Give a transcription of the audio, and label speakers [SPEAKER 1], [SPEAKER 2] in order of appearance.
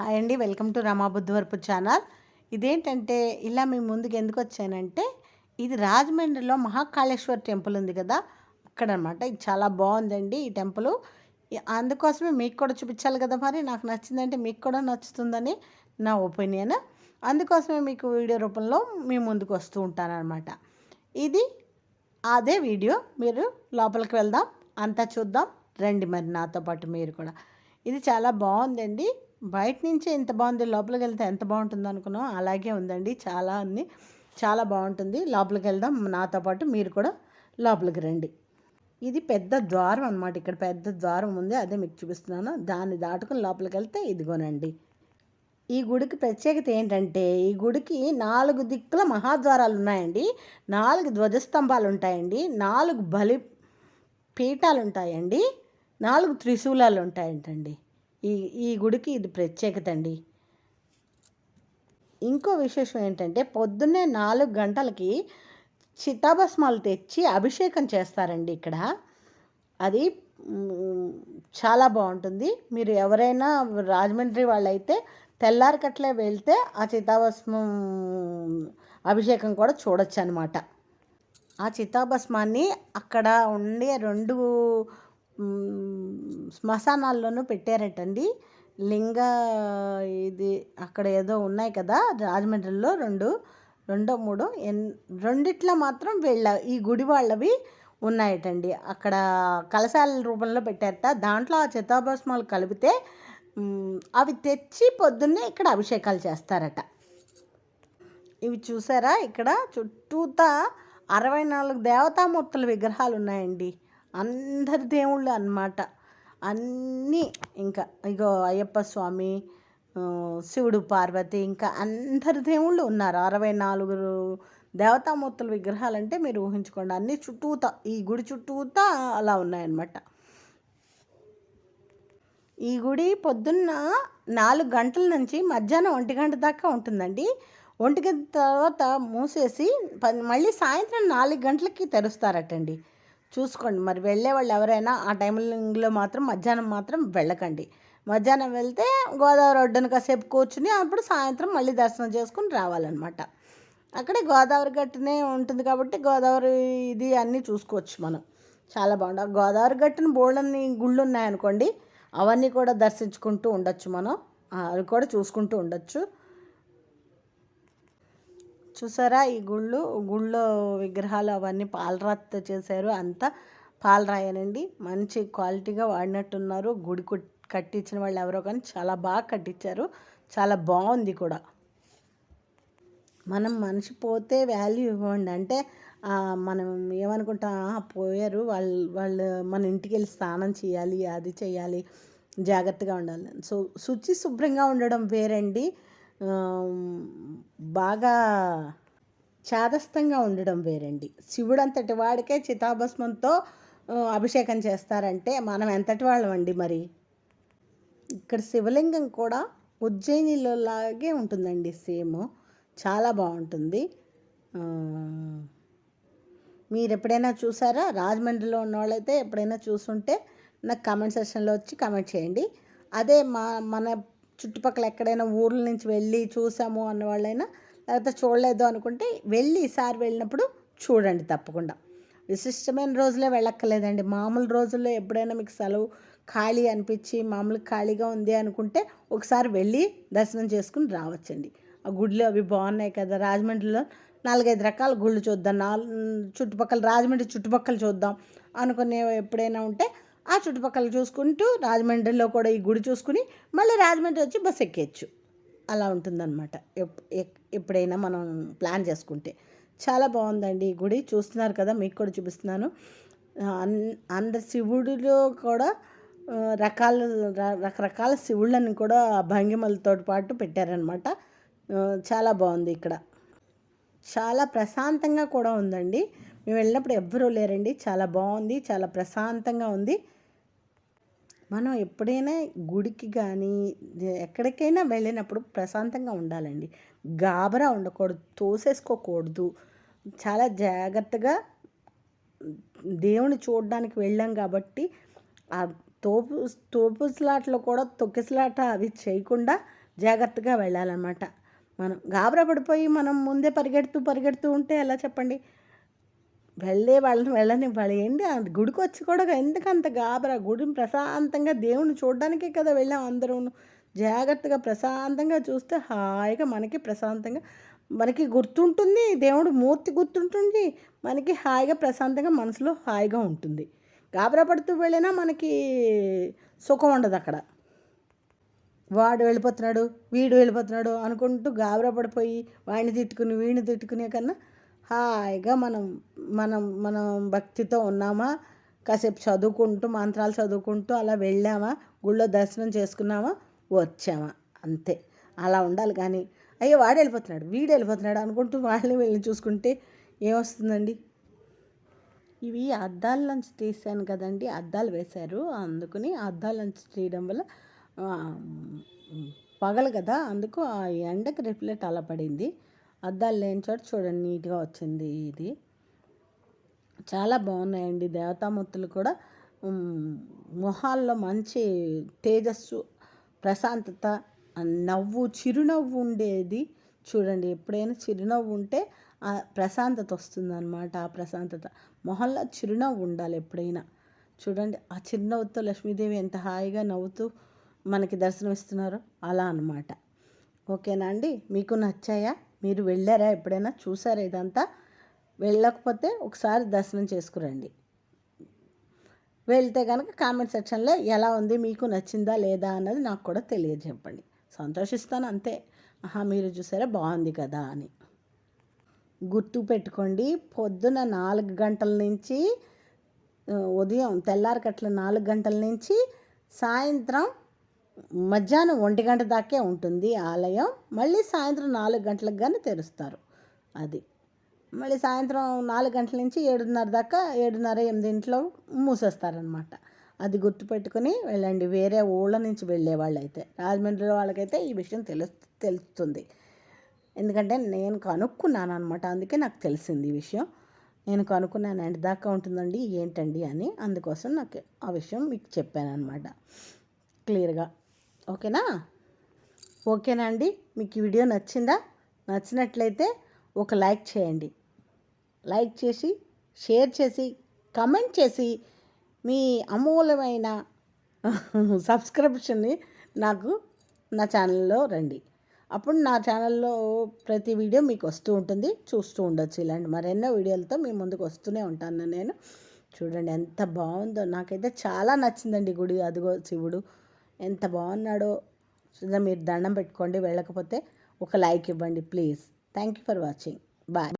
[SPEAKER 1] Hi అండి. Welcome to Ramabuddhavarapu channel. ఇదేంటంటే ఇలా మీ ముందుకు ఎందుకు వచ్చానంటే ఇది రాజమండ్రిలో మహాకాళేశ్వర్ టెంపుల్ ఉంది కదా అక్కడ అనమాట ఇది చాలా బాగుందండి ఈ టెంపుల్. అందుకోసమే మీకు కూడా చూపించాలి కదా మరి. నాకు నచ్చిందంటే మీకు కూడా నచ్చుతుందని నా ఒపీనియన్. అందుకోసమే మీకు వీడియో రూపంలో మీ ముందుకు వస్తూ ఉంటానన్నమాట. ఇది అదే వీడియో. మీరు లోపలికి వెళ్దాం అంతా చూద్దాం. రండి మరి నాతో పాటు మీరు కూడా. ఇది చాలా బాగుందండి. బయట నుంచి ఎంత బాగుంది లోపలికి వెళ్తే ఎంత బాగుంటుందో అనుకున్నాం అలాగే ఉందండి. చాలా అన్ని చాలా బాగుంటుంది. లోపలికి వెళ్దాం నాతో పాటు మీరు కూడా లోపలికి రండి. ఇది పెద్ద ద్వారం అనమాట ఇక్కడ పెద్ద ద్వారం ఉంది అదే మీకు చూపిస్తున్నాను. దాన్ని దాటుకుని లోపలికి వెళ్తే ఇదిగోనండి. ఈ గుడికి ప్రత్యేకత ఏంటంటే ఈ గుడికి నాలుగు దిక్కుల మహాద్వారాలు ఉన్నాయండి. నాలుగు ధ్వజస్తంభాలు ఉంటాయండి. నాలుగు బలి పీఠాలు ఉంటాయండి. నాలుగు త్రిశూలాలు ఉంటాయంటండి. ఈ ఈ గుడికి ఇది ప్రత్యేకత అండి. ఇంకో విశేషం ఏంటంటే పొద్దున్నే నాలుగు గంటలకి చితాభస్మాలు తెచ్చి అభిషేకం చేస్తారండి ఇక్కడ. అది చాలా బాగుంటుంది. మీరు ఎవరైనా రాజమండ్రి వాళ్ళైతే తెల్లారికట్లే వెళ్తే ఆ చితాభస్మం అభిషేకం కూడా చూడొచ్చు అనమాట ఆ చితాభస్మాన్ని అక్కడ ఉండే రెండు శ్మశానాల్లోనూ పెట్టారటండి. లింగ ఇది అక్కడ ఏదో ఉన్నాయి కదా రాజమండ్రిలో రెండు రెండో మూడో ఎన్ రెండిట్లో మాత్రం వీళ్ళ ఈ గుడి వాళ్ళవి ఉన్నాయటండి. అక్కడ కలశాల రూపంలో పెట్టారట. దాంట్లో ఆ చితాభస్మాలు కలిపితే అవి తెచ్చి పొద్దున్నే ఇక్కడ అభిషేకాలు చేస్తారట. ఇవి చూసారా? ఇక్కడ చుట్టూతా అరవై నాలుగు దేవతామూర్తుల విగ్రహాలు ఉన్నాయండి. అందరి దేవుళ్ళు అన్నమాట. అన్నీ ఇంకా ఇగో అయ్యప్ప స్వామి శివుడు పార్వతి ఇంకా అందరి దేవుళ్ళు ఉన్నారు. అరవై నాలుగు దేవతామూర్తుల విగ్రహాలు అంటే మీరు ఊహించుకోండి. అన్ని చుట్టూతా ఈ గుడి చుట్టూతా అలా ఉన్నాయన్నమాట. ఈ గుడి పొద్దున్న నాలుగు గంటల నుంచి మధ్యాహ్నం ఒంటి గంట దాకా ఉంటుందండి. ఒంటి గంట తర్వాత మూసేసి మళ్ళీ సాయంత్రం నాలుగు గంటలకి తెరుస్తారటండి. చూసుకోండి. మరి వెళ్ళే వాళ్ళు ఎవరైనా ఆ టైంలో మాత్రం మధ్యాహ్నం మాత్రం వెళ్ళకండి. మధ్యాహ్నం వెళ్తే గోదావరి ఒడ్డున కాసేపు కూర్చుని అప్పుడు సాయంత్రం మళ్ళీ దర్శనం చేసుకుని రావాలన్నమాట. అక్కడే గోదావరి గట్టునే ఉంటుంది కాబట్టి గోదావరి ఇది అన్నీ చూసుకోవచ్చు మనం. చాలా బాగుంటుంది. గోదావరి గట్టున బోళ్ళని గుళ్ళు ఉన్నాయనుకోండి అవన్నీ కూడా దర్శించుకుంటూ ఉండొచ్చు మనం. అవి కూడా చూసుకుంటూ ఉండొచ్చు. చూసారా? ఈ గుళ్ళు గుళ్ళో విగ్రహాలు అవన్నీ పాలరాతితో చేశారు. అంతా పాలరాయనండి మంచి క్వాలిటీగా వాడినట్టున్నారు. గుడి కట్టించిన వాళ్ళు ఎవరో కానీ చాలా బాగా కట్టించారు. చాలా బాగుంది కూడా. మనం మనిషి పోతే వాల్యూ ఇవ్వండి. అంటే మనం ఏమనుకుంటాం పోయారు. వాళ్ళు వాళ్ళు మన ఇంటికి వెళ్ళి స్నానం చేయాలి అది చేయాలి. జాగ్రత్తగా ఉండాలి. సో శుచి శుభ్రంగా ఉండడం వేరండి. బాగా చాదస్తంగా ఉండడం వేరండి. శివుడంతటి వాడికే చితాభస్మంతో అభిషేకం చేస్తారంటే మనం ఎంతటి వాళ్ళం అండి మరి? ఇక్కడ శివలింగం కూడా ఉజ్జయినిలో లాగే ఉంటుందండి సేమ్. చాలా బాగుంటుంది. మీరు ఎప్పుడైనా చూసారా? రాజమండ్రిలో ఉన్న వాళ్ళైతే ఎప్పుడైనా చూసుంటే నాకు కామెంట్ సెక్షన్లో వచ్చి కామెంట్ చేయండి. అదే మా మన చుట్టుపక్కల ఎక్కడైనా ఊర్ల నుంచి వెళ్ళి చూసాము అన్న వాళ్ళైనా లేకపోతే చూడలేదు అనుకుంటే వెళ్ళి ఈసారి వెళ్ళినప్పుడు చూడండి తప్పకుండా. విశిష్టమైన రోజులే వెళ్ళక్కర్లేదండి. మామూలు రోజుల్లో ఎప్పుడైనా మీకు సెలవు ఖాళీ అనిపించి మామూలు ఖాళీగా ఉంది అనుకుంటే ఒకసారి వెళ్ళి దర్శనం చేసుకుని రావచ్చండి. ఆ గుళ్ళు అవి బాగున్నాయి కదా రాజమండ్రిలో నాలుగైదు రకాల గుళ్ళు చూద్దాం నాలుగు చుట్టుపక్కల రాజమండ్రి చుట్టుపక్కల చూద్దాం అనుకునే ఎప్పుడైనా ఉంటే ఆ చుట్టుపక్కల చూసుకుంటూ రాజమండ్రిలో కూడా ఈ గుడి చూసుకుని మళ్ళీ రాజమండ్రి వచ్చి బస్ ఎక్కేయచ్చు. అలా ఉంటుందన్నమాట. ఎప్పుడైనా మనం ప్లాన్ చేసుకుంటే. చాలా బాగుందండి ఈ గుడి. చూస్తున్నారు కదా మీకు కూడా చూపిస్తున్నాను. అంద శివుడిలో కూడా రకాల రకరకాల శివుళ్ళని కూడా భంగిమలతో పాటు పెట్టారనమాట చాలా బాగుంది ఇక్కడ. చాలా ప్రశాంతంగా కూడా ఉందండి. మేము వెళ్ళినప్పుడు ఎవ్వరూ లేరండి. చాలా బాగుంది. చాలా ప్రశాంతంగా ఉంది. మనం ఎప్పుడైనా గుడికి కానీ ఎక్కడికైనా వెళ్ళినప్పుడు ప్రశాంతంగా ఉండాలండి. గాబరా ఉండకూడదు. తోసేసుకోకూడదు. చాలా జాగ్రత్తగా దేవుని చూడడానికి వెళ్ళాం కాబట్టి ఆ తోపు తోపుస్లాట్లో కూడా తొక్కిసలాట అవి చేయకుండా జాగ్రత్తగా వెళ్ళాలన్నమాట. మనం గాబరా పడిపోయి మనం ముందే పరిగెడుతూ పరిగెడుతూ ఉంటే ఎలా చెప్పండి? వెళ్ళే వాళ్ళని వెళ్ళనివ్వాలి ఏంటి? గుడికి వచ్చి కూడా ఎందుకంత గాబరా? గుడిని ప్రశాంతంగా దేవుణ్ణి చూడడానికే కదా వెళ్ళాం అందరూ జాగ్రత్తగా ప్రశాంతంగా చూస్తే హాయిగా మనకి ప్రశాంతంగా మనకి గుర్తుంటుంది దేవుడు మూర్తి గుర్తుంటుంది మనకి హాయిగా ప్రశాంతంగా మనసులో హాయిగా ఉంటుంది. గాబరా పడుతూ వెళ్ళినా మనకి సుఖం ఉండదు అక్కడ. వాడు వెళ్ళిపోతున్నాడు వీడు వెళ్ళిపోతున్నాడు అనుకుంటూ గాబరా పడిపోయి వాడిని తిట్టుకుని వీడిని తిట్టుకునే కన్నా హాయిగా మనం మనం మనం భక్తితో ఉన్నామా? కాసేపు చదువుకుంటూ మంత్రాలు చదువుకుంటూ అలా వెళ్ళామా? గుళ్ళో దర్శనం చేసుకున్నామా? వచ్చామా? అంతే. అలా ఉండాలి కానీ అయ్యో వాడు వెళ్ళిపోతున్నాడు వీడు వెళ్ళిపోతున్నాడు అనుకుంటూ వాళ్ళని వెళ్ళి చూసుకుంటే ఏమొస్తుందండి? ఇవి అద్దాల నుంచి తీసాను కదండి అద్దాలు వేశారు. అందుకని అద్దాల నుంచి తీయడం వల్ల పగలు కదా అందుకు ఆ ఎండకి రిఫ్లెక్ట్ అలా పడింది. అద్దాలు లేని చోట చూడండి నీట్గా వచ్చింది ఇది. చాలా బాగున్నాయండి. దేవతామూర్తులు కూడా మొహాల్లో మంచి తేజస్సు ప్రశాంతత నవ్వు చిరునవ్వు ఉండేది. చూడండి ఎప్పుడైనా చిరునవ్వు ఉంటే ఆ ప్రశాంతత వస్తుందన్నమాట ఆ ప్రశాంతత. మొహంలో చిరునవ్వు ఉండాలి ఎప్పుడైనా. చూడండి ఆ చిరునవ్వుతో లక్ష్మీదేవి ఎంత హాయిగా నవ్వుతూ మనకి దర్శనం ఇస్తున్నారో అలా అనమాట ఓకేనా అండి? మీకు నచ్చాయా? మీరు వెళ్ళారా ఎప్పుడైనా? చూసారా ఇదంతా? వెళ్ళకపోతే ఒకసారి దర్శనం చేసుకురండి. వెళ్తే కనుక కామెంట్ సెక్షన్లో ఎలా ఉంది? మీకు నచ్చిందా లేదా అన్నది నాకు కూడా తెలియజెప్పండి. సంతోషిస్తాను అంతే. ఆహా మీరు చూసారా? బాగుంది కదా అని. గుర్తు పెట్టుకోండి పొద్దున నాలుగు గంటల నుంచి ఉదయం తెల్లారికట్ల నాలుగు గంటల నుంచి సాయంత్రం మధ్యాహ్నం ఒంటి గంట దాకే ఉంటుంది ఆలయం. మళ్ళీ సాయంత్రం నాలుగు గంటలకు కానీ తెరుస్తారు. అది. మళ్ళీ సాయంత్రం నాలుగు గంటల నుంచి ఏడున్నర దాకా ఏడున్నర ఎనిమిదింట్లో మూసేస్తారనమాట అది గుర్తుపెట్టుకుని వెళ్ళండి. వేరే ఊళ్ళ నుంచి వెళ్ళే వాళ్ళైతే రాజమండ్రి వాళ్ళకైతే ఈ విషయం తెలు తెలుస్తుంది. ఎందుకంటే నేను కనుక్కున్నాను అనమాట అందుకే నాకు తెలిసింది ఈ విషయం. నేను కనుక్కున్నాను ఎంత దాకా ఉంటుందండి ఏంటండి అని. అందుకోసం నాకు ఆ విషయం మీకు చెప్పాను అనమాట క్లియర్గా. ఓకేనా? ఓకేనా అండి మీకు ఈ వీడియో నచ్చిందా? నచ్చినట్లయితే ఒక లైక్ చేయండి. లైక్ చేసి షేర్ చేసి కమెంట్ చేసి మీ అమూల్యమైన సబ్స్క్రిప్షన్ని నాకు నా ఛానల్లో రండి. అప్పుడు నా ఛానల్లో ప్రతి వీడియో మీకు వస్తూ ఉంటుంది. చూస్తూ ఉండొచ్చు ఇలాంటి మరెన్నో వీడియోలతో మీ ముందుకు వస్తూనే ఉంటాను నేను. చూడండి ఎంత బాగుందో. నాకైతే చాలా నచ్చిందండి గుడి. అదిగో శివుడు. ఎంత బాగున్నాడో మీరు దండం పెట్టుకోండి. వెళ్ళకపోతే ఒక లైక్ ఇవ్వండి please thank you for watching bye